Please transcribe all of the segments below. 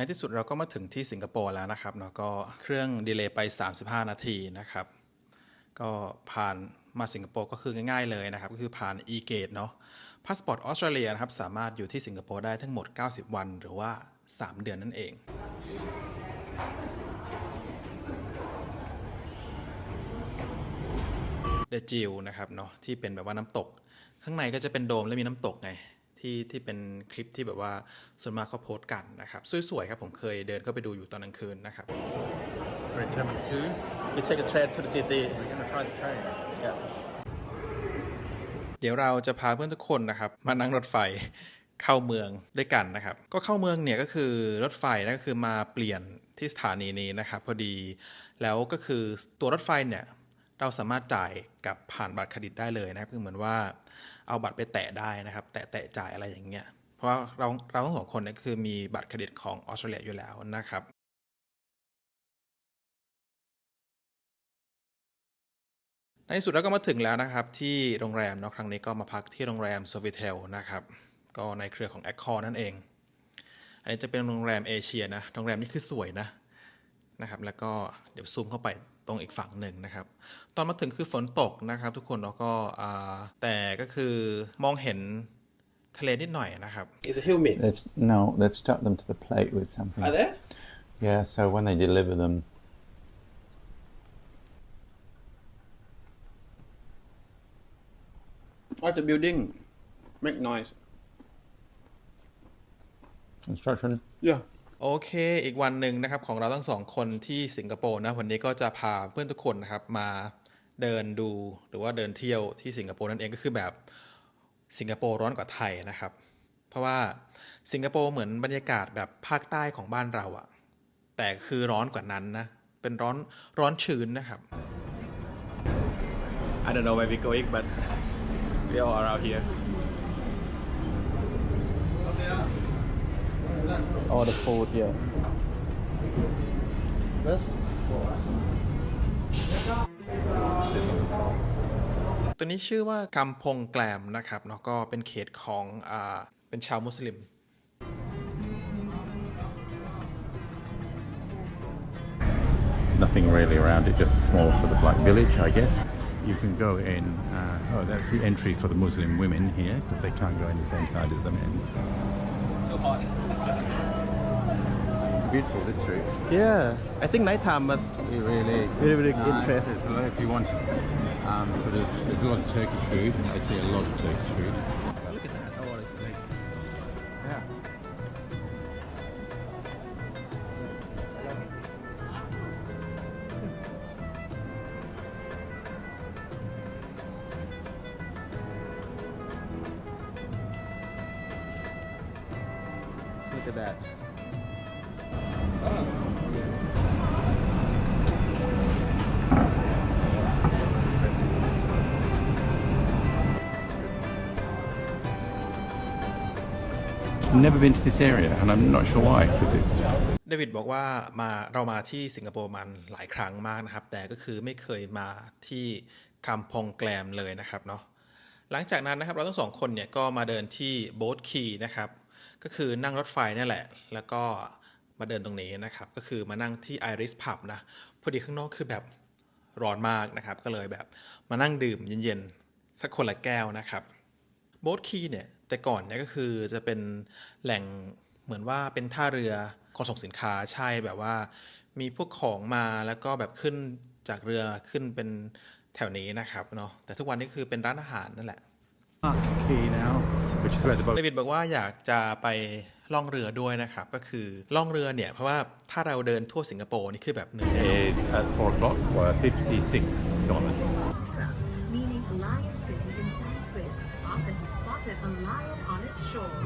ในที่สุดเราก็มาถึงที่สิงคโปร์แล้วนะครับเนาะก็เครื่องดีเลย์ไป 35 นาทีนะครับ ก็ผ่านมาสิงคโปร์ก็คือง่ายๆเลยนะครับ ก็คือผ่าน e-gate เนาะพาสปอร์ตออสเตรเลียนะครับสามารถอยู่ที่สิงคโปร์ได้ทั้งหมด 90 วัน หรือว่า 3 เดือนนั่นเองเดจิลนะครับเนาะที่เป็นแบบว่าน้ำตก ข้างในก็จะเป็นโดมและมีน้ำตกไง ที่ที่เป็นคลิปที่แบบว่าส่วนมากเขาโพสต์กันนะครับสวยๆครับผมเคยเดินเข้าไปดูอยู่ตอนกลางคืนนะครับ We're coming to. You take a train to the city We're gonna try the train. Yeah. เดี๋ยวเราจะพาเพื่อนทุกคนนะครับ มานั่งรถไฟเข้าเมืองด้วยกันนะครับ ก็เข้าเมืองเนี่ยก็คือรถไฟนะก็คือมาเปลี่ยนที่สถานีนี้นะครับ พอดีแล้วก็คือตัวรถไฟเนี่ย เราสามารถจ่ายกับผ่านบัตรเครดิตได้เลยนะครับคือเหมือนว่าเอาบัตรไปแตะได้นะครับ แตะแตะจ่ายอะไรอย่างเงี้ยเพราะว่าเราเราทั้งสองคนเนี่ยคือมีบัตรเครดิตของออสเตรเลียอยู่แล้วนะครับในที่สุดเราก็มาถึงแล้วนะครับ ที่โรงแรมเนาะครั้งนี้ก็มาพักที่โรงแรม Sofitel นะครับ ก็ในเครือของ Accor นั่นเอง อันนี้จะเป็นโรงแรมเอเชียนะ โรงแรมนี้คือสวยนะนะครับ แล้วก็เดี๋ยวซูมเข้าไป รงอีกฝั่งหนึ่งนะครับ ตอนมาถึงคือฝนตกนะครับทุกคนแล้วก็อ่าแต่ก็คือมองเห็นทะเลนิดหน่อยนะครับ It's a hill meat. They've, no, they've stuck them to the plate with something. Are there? Yeah, so when they deliver them, Like the building make noise. instruction. Yeah. โอเค อีกวันหนึ่งนะครับของเราทั้งสองคนที่สิงคโปร์นะวันนี้ก็จะพาเพื่อนทุกคนนะครับมาเดินดูหรือว่าเดินเที่ยวที่สิงคโปร์นั่นเองก็คือแบบสิงคโปร์ร้อนกว่าไทยนะครับ เพราะว่าสิงคโปร์เหมือนบรรยากาศแบบภาคใต้ของบ้านเราอะแต่คือร้อนกว่านั้นนะ เป็นร้อนร้อนชื้นนะครับ I don't know where we're going, but we are around here. It's all the food here. ตัวนี้ชื่อว่ากัมพงแกลมนะครับเนาะก็เป็นเขตของอ่าเป็นชาวมุสลิม nothing really around it, just a small sort of like village, I guess. You can go in, uh, oh, that's the entry for the Muslim women here, because they can't go in the same side as the men. Beautiful, this street. Yeah, I think nighttime must be really, really, really Uh, interesting. there's if you want, um, sort of, there's a lot of Turkish food. I see a lot of Turkish food. At that. Never been to this area, and I'm not sure why, because it's เดวิดบอกว่ามาเรามาที่สิงคโปร์มันหลายครั้งมากนะครับ แต่ก็คือไม่เคยมาที่คัมพงแกลมเลยนะครับเนาะหลังจากนั้นนะครับเราทั้งสองคนเนี่ยก็มาเดินที่โบ๊ทคีนะครับ ก็คือนั่งรถไฟนี่แหละ แล้วก็มาเดินตรงนี้นะครับ ก็คือมานั่งที่ไอริสพับนะ พอดีข้างนอกคือแบบร้อนมากนะครับ ก็เลยแบบมานั่งดื่มเย็นๆ สักคนละแก้วนะครับโบ๊ทคีเนี่ยแต่ก่อนเนี่ยก็คือจะเป็นแหล่งเหมือนว่าเป็นท่าเรือขนส่งสินค้าใช่แบบว่า มีพวกของมาแล้วก็แบบขึ้นจากเรือขึ้นเป็นแถวนี้นะครับเนาะแต่ทุกวันนี้คือเป็นร้านอาหารนั่นแหละ key now, which is where the boat เดวิดบอกว่าอยากจะไปล่องเรือด้วยนะครับ ก็คือล่องเรือเนี่ย เพราะว่าถ้าเราเดินทั่วสิงคโปร์นี่คือแบบเหนื่อยแน่นอน is at four o'clock for fifty-six dollars. meaning lion city in Sanskrit, after he spotted a lion on its shores.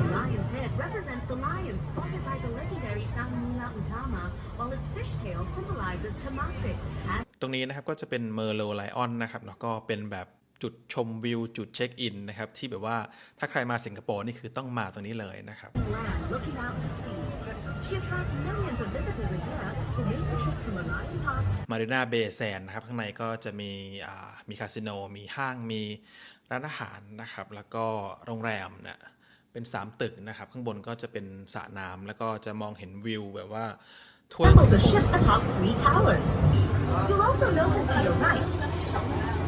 The lion's head represents the lion spotted by the legendary Sangamula Uttama, while its fishtail symbolizes Temasek. And ตรงนี้นะครับก็จะเป็นเมอร์โลไลออนนะครับเนาะก็เป็นแบบ จุดชมวิว จุดเช็คอินนะครับ ที่แบบว่าถ้าใครมาสิงคโปร์นี่คือต้องมาตรงนี้เลยนะครับ land looking out to sea. She attracts millions of visitors a year who make the trip to Malayan Park มารีนาเบย์แซนนะครับ ข้างในก็จะมีอ่ามีคาสิโน มีห้าง มีร้านอาหารนะครับ แล้วก็โรงแรมเนี่ยเป็น 3 ตึกนะครับ ข้างบนก็จะเป็นสระน้ำแล้วก็จะมองเห็นวิวแบบว่าทั่ว Camels สิ are งคโป shipped ร์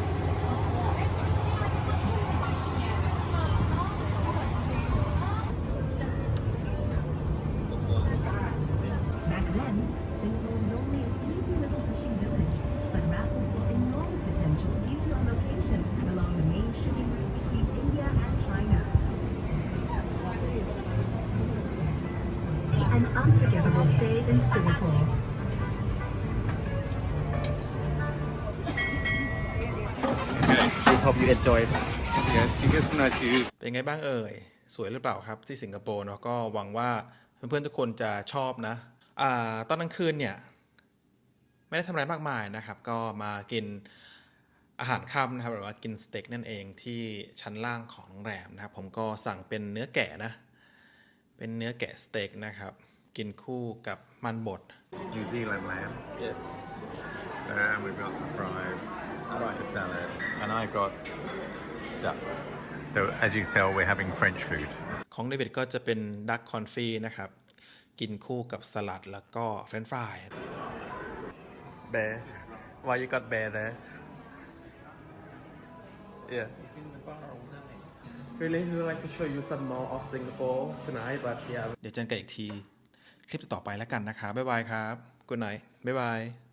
hope you enjoyed Yes, you get some nice views. เป็นไงบ้างเอ่ย สวยหรือเปล่าครับที่สิงคโปร์เนาะก็หวังว่าเพื่อนๆทุกคนจะชอบนะ อ่า ตอนกลางคืนเนี่ย ไม่ได้ทำอะไรมากมายนะครับ ก็มากินอาหารค่ำนะครับหรือว่ากินสเต็กนั่นเองที่ชั้นล่างของโรงแรมนะครับ ผมก็สั่งเป็นเนื้อแกะนะ เป็นเนื้อแกะสเต็กนะครับ กินคู่กับมันบด New Zealand lamb. yes And we've got some fries. Alright. A salad. And I got duck. So as you tell, we're having French food. ของเดวิดก็จะเป็นดักคอนฟีนะครับ กินคู่กับสลัดแล้วก็เฟรนช์ฟราย Bear why you got bear there yeah really we would like to show you some more of Singapore tonight but yeah เดี๋ยวเจอกันอีกที คลิปต่อไปแล้วกันนะครับบ๊ายบายครับ good night บ๊ายบาย